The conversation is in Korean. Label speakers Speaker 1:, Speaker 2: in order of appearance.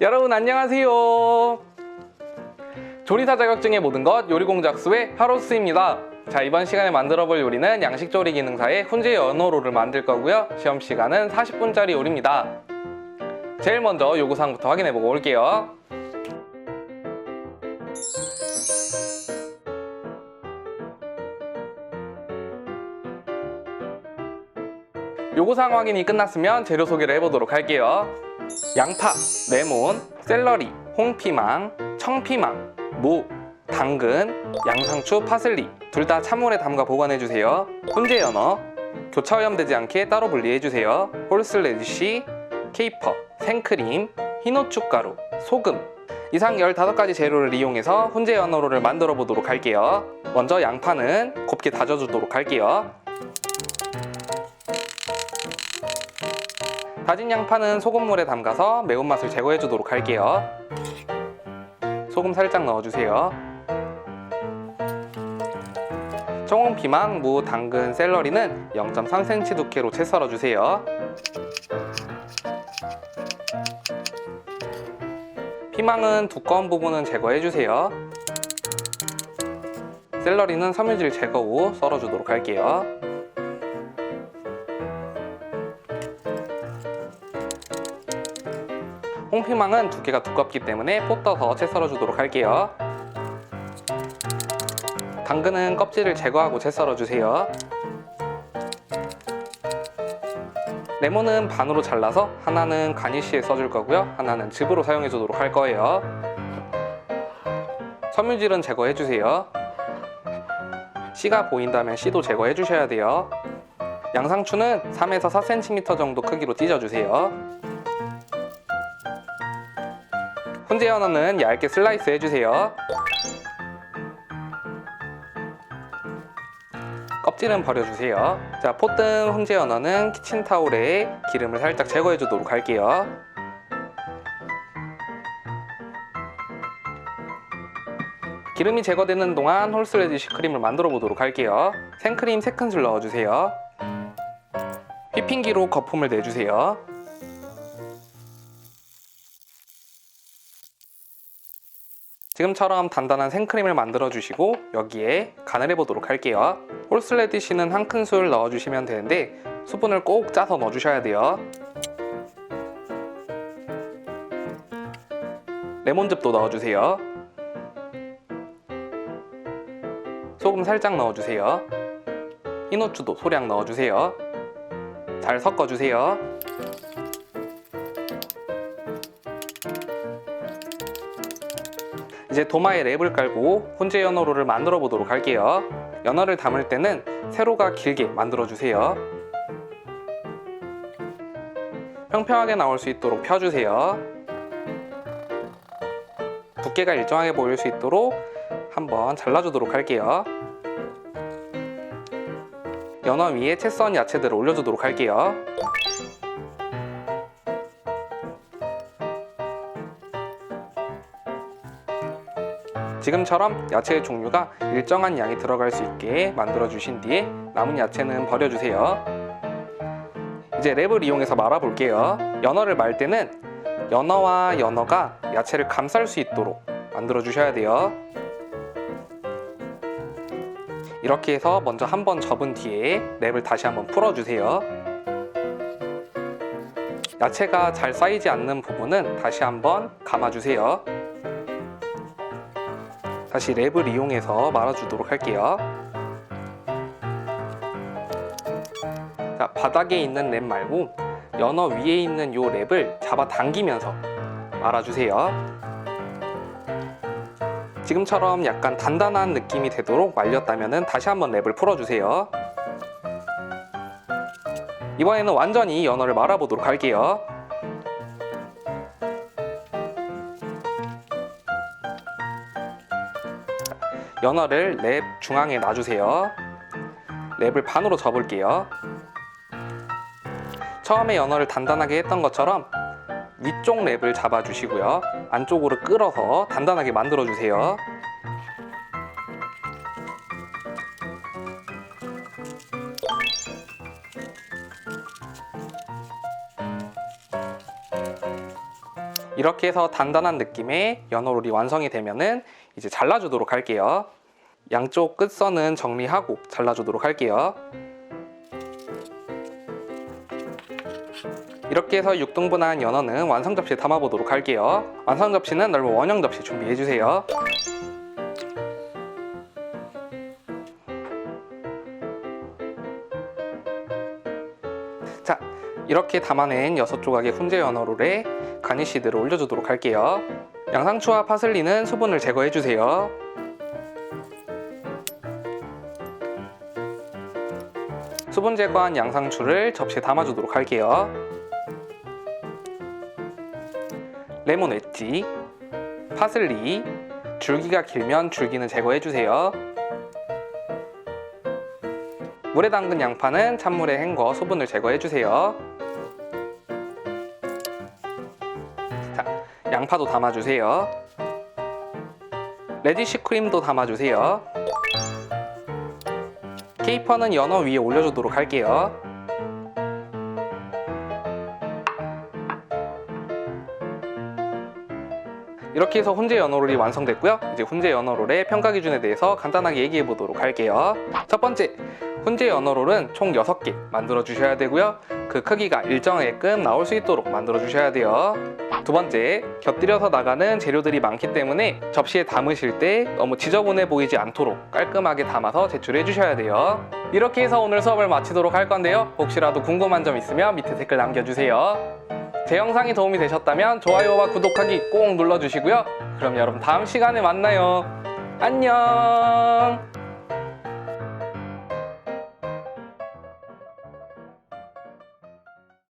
Speaker 1: 여러분 안녕하세요. 조리사 자격증의 모든 것 요리공작수의 하로스입니다. 자 이번 시간에 만들어 볼 요리는 양식조리 기능사의 훈제 연어로를 만들 거고요. 시험 시간은 40분짜리 요리입니다. 제일 먼저 요구사항부터 확인해 보고 올게요. 요구사항 확인이 끝났으면 재료 소개를 해보도록 할게요. 양파, 레몬, 샐러리, 홍피망, 청피망, 무, 당근, 양상추, 파슬리 둘 다 찬물에 담가 보관해주세요. 훈제 연어, 교차 오염되지 않게 따로 분리해주세요. 홀스 레디쉬, 케이퍼, 생크림, 흰후춧가루, 소금 이상 15가지 재료를 이용해서 훈제 연어로를 만들어 보도록 할게요. 먼저 양파는 곱게 다져주도록 할게요. 다진 양파는 소금물에 담가서 매운맛을 제거해 주도록 할게요. 소금 살짝 넣어주세요. 청홍 피망, 무, 당근, 샐러리는 0.3cm 두께로 채 썰어주세요. 피망은 두꺼운 부분은 제거해주세요. 샐러리는 섬유질 제거 후 썰어주도록 할게요. 홍피망은 두께가 두껍기 때문에 포 떠서 채 썰어 주도록 할게요. 당근은 껍질을 제거하고 채 썰어 주세요. 레몬은 반으로 잘라서 하나는 가니쉬에 써줄 거고요. 하나는 즙으로 사용해 주도록 할 거예요. 섬유질은 제거해 주세요. 씨가 보인다면 씨도 제거해 주셔야 돼요. 양상추는 3에서 4cm 정도 크기로 찢어 주세요. 훈제 연어는 얇게 슬라이스 해주세요. 껍질은 버려주세요. 자, 포뜬 훈제 연어는 키친타올에 기름을 살짝 제거해 주도록 할게요. 기름이 제거되는 동안 홀스레디쉬 크림을 만들어 보도록 할게요. 생크림 3큰술 넣어주세요. 휘핑기로 거품을 내주세요. 지금처럼 단단한 생크림을 만들어 주시고 여기에 간을 해보도록 할게요. 홀스레디쉬는 한 큰술 넣어주시면 되는데 수분을 꼭 짜서 넣어주셔야 돼요. 레몬즙도 넣어주세요. 소금 살짝 넣어주세요. 흰후추도 소량 넣어주세요. 잘 섞어주세요. 이제 도마에 랩을 깔고 훈제 연어로를 만들어 보도록 할게요. 연어를 담을 때는 세로가 길게 만들어 주세요. 평평하게 나올 수 있도록 펴주세요. 두께가 일정하게 보일 수 있도록 한번 잘라주도록 할게요. 연어 위에 채썬 야채들을 올려주도록 할게요. 지금처럼 야채의 종류가 일정한 양이 들어갈 수 있게 만들어 주신 뒤에 남은 야채는 버려주세요. 이제 랩을 이용해서 말아 볼게요. 연어를 말 때는 연어와 연어가 야채를 감쌀 수 있도록 만들어 주셔야 돼요. 이렇게 해서 먼저 한 번 접은 뒤에 랩을 다시 한번 풀어주세요. 야채가 잘 쌓이지 않는 부분은 다시 한번 감아주세요. 다시 랩을 이용해서 말아주도록 할게요. 자, 바닥에 있는 랩 말고 연어 위에 있는 요 랩을 잡아 당기면서 말아주세요. 지금처럼 약간 단단한 느낌이 되도록 말렸다면 다시 한번 랩을 풀어주세요. 이번에는 완전히 연어를 말아보도록 할게요. 연어를 랩 중앙에 놔주세요. 랩을 반으로 접을게요. 처음에 연어를 단단하게 했던 것처럼 위쪽 랩을 잡아주시고요. 안쪽으로 끌어서 단단하게 만들어주세요. 이렇게 해서 단단한 느낌의 연어롤이 완성이 되면은 이제 잘라주도록 할게요. 양쪽 끝선은 정리하고 잘라주도록 할게요. 이렇게 해서 6등분한 연어는 완성 접시에 담아보도록 할게요. 완성 접시는 넓은 원형 접시 준비해주세요. 자, 이렇게 담아낸 6조각의 훈제 연어롤에 가니쉬들을 올려주도록 할게요. 양상추와 파슬리는 수분을 제거해주세요. 수분 제거한 양상추를 접시에 담아주도록 할게요. 레몬 웨지, 파슬리, 줄기가 길면 줄기는 제거해주세요. 물에 담근 양파는 찬물에 헹궈 수분을 제거해주세요. 양파도 담아주세요. 레디쉬 크림도 담아주세요. 케이퍼는 연어 위에 올려주도록 할게요. 이렇게 해서 훈제 연어롤이 완성됐고요. 이제 훈제 연어롤의 평가 기준에 대해서 간단하게 얘기해 보도록 할게요. 첫 번째, 훈제 연어롤은 총 6개 만들어 주셔야 되고요. 그 크기가 일정하게끔 나올 수 있도록 만들어 주셔야 돼요. 두 번째, 곁들여서 나가는 재료들이 많기 때문에 접시에 담으실 때 너무 지저분해 보이지 않도록 깔끔하게 담아서 제출해 주셔야 돼요. 이렇게 해서 오늘 수업을 마치도록 할 건데요. 혹시라도 궁금한 점 있으면 밑에 댓글 남겨주세요. 제 영상이 도움이 되셨다면 좋아요와 구독하기 꼭 눌러주시고요. 그럼 여러분 다음 시간에 만나요. 안녕!